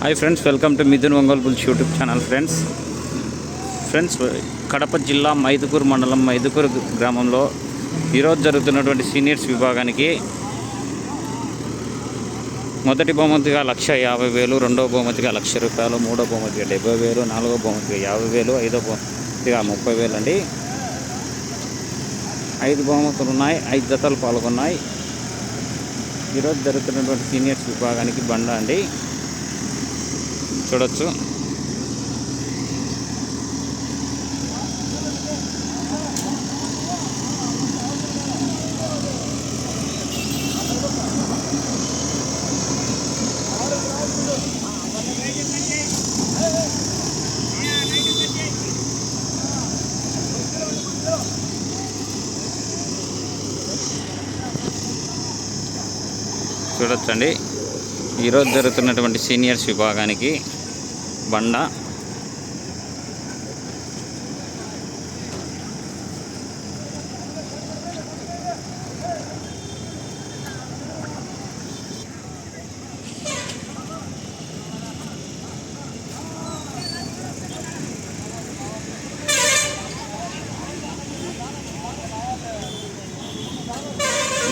Hi friends welcome to Mithun Ongole bulls YouTube channel friends friends Kadapa జిల్లా మైదుకూరు మండలం మైదుకూరు గ్రామంలో ఈరోజు జరుగుతున్నటువంటి సీనియర్స్ విభాగానికి మొదటి బహుమతిగా లక్ష యాభై వేలు రెండవ బహుమతిగా లక్ష రూపాయలు మూడో బహుమతిగా డెబ్బై వేలు నాలుగో బహుమతిగా యాభై వేలు ఐదో బహుమతిగా ముప్పై వేలు అండి ఐదు బహుమతులు ఉన్నాయి ఐదు జతలు పాల్గొన్నాయి. ఈరోజు జరుగుతున్నటువంటి సీనియర్స్ విభాగానికి బండ అండి. చూడొచ్చు. చూడొచ్చండి. ఈరోజు జరుగుతున్నటువంటి సీనియర్స్ విభాగానికి బండ.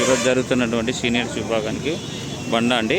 ఈరోజు జరుగుతున్నటువంటి సీనియర్స్ విభాగానికి బండ అండి.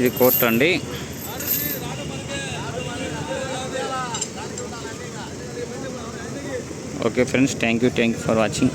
ఇది కోర్ట్ అండి. Okay friends thank you thank you for watching.